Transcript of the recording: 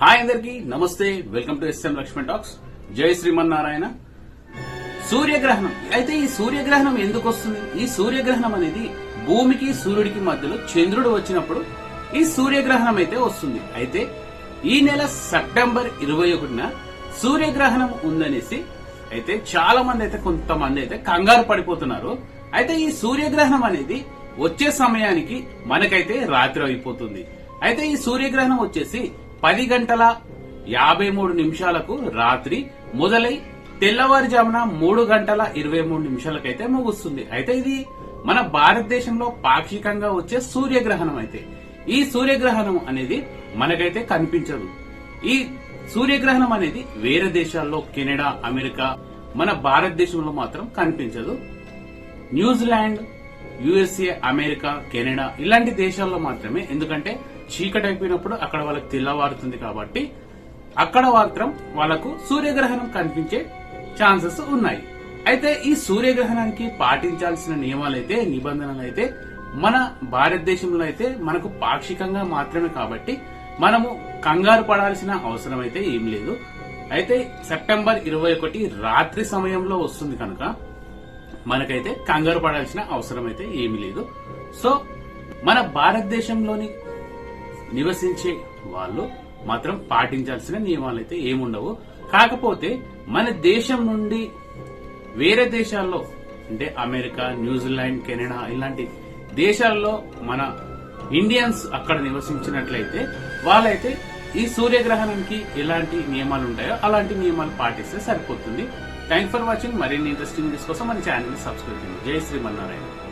Hi అందరికి నమస్తే welcome to SM Lakshman talks జై శ్రీమన్నారాయణ. సూర్యగ్రహణం అయితే ఈ సూర్యగ్రహణం ఎందుకు వస్తుంది? ఈ సూర్యగ్రహణం అనేది భూమికి సూర్యుడికి మధ్యలో చంద్రుడు వచ్చినప్పుడు ఈ సూర్యగ్రహణం అయితే వస్తుంది. అయితే ఈ నెల సెప్టెంబర్ ఇరవై ఒకటిన సూర్యగ్రహణం ఉందనేసి అయితే చాలా మంది అయితే కొంతమంది అయితే కంగారు పడిపోతున్నారు. అయితే ఈ సూర్యగ్రహణం అనేది వచ్చే సమయానికి మనకైతే రాత్రి అయిపోతుంది. అయితే ఈ సూర్యగ్రహణం వచ్చేసి పది గంటల యాభై మూడు నిమిషాలకు రాత్రి మొదలై తెల్లవారుజామున మూడు గంటల ఇరవై మూడు నిమిషాలకైతే ముగుస్తుంది. అయితే ఇది మన భారతదేశంలో పాక్షికంగా వచ్చే సూర్యగ్రహణం అయితే. ఈ సూర్యగ్రహణం అనేది మనకైతే కనిపించదు. ఈ సూర్యగ్రహణం అనేది వేరే దేశాల్లో కెనడా అమెరికా మన భారతదేశంలో మాత్రం కనిపించదు. న్యూజిలాండ్ యుఎస్ఏ అమెరికా కెనడా ఇలాంటి దేశాల్లో మాత్రమే. ఎందుకంటే చీకటి అయిపోయినప్పుడు అక్కడ వాళ్ళకి తెల్లవారుతుంది కాబట్టి అక్కడ మాత్రం వాళ్ళకు సూర్యగ్రహణం కనిపించే ఛాన్సెస్ ఉన్నాయి. అయితే ఈ సూర్యగ్రహణానికి పాటించాల్సిన నియమాలైతే నిబంధనలు అయితే మన భారతదేశంలో అయితే మనకు పాక్షికంగా మాత్రమే కాబట్టి మనము కంగారు పడాల్సిన అవసరం అయితే ఏం లేదు. అయితే సెప్టెంబర్ ఇరవై ఒకటి రాత్రి సమయంలో వస్తుంది కనుక మనకైతే కంగారు పడాల్సిన అవసరం అయితే ఏమీ లేదు. సో మన భారతదేశంలోని నివసించే వాళ్ళు మాత్రం పాటించాల్సిన నియమాలు అయితే ఏముండవు. కాకపోతే మన దేశం నుండి వేరే దేశాల్లో అంటే అమెరికా న్యూజిలాండ్ కెనడా ఇలాంటి దేశాల్లో మన ఇండియన్స్ అక్కడ నివసించినట్లయితే వాళ్ళైతే ఈ సూర్యగ్రహణానికి ఎలాంటి నియమాలు ఉంటాయో అలాంటి నియమాలు పాటిస్తే సరిపోతుంది. థ్యాంక్ ఫర్ వాచింగ్ మరిన్ని ఇంట్రెస్టింగ్ వీడియోస్ కోసం మన ఛానల్ని సబ్స్క్రైబ్ చేయండి జై శ్రీమన్నారాయణ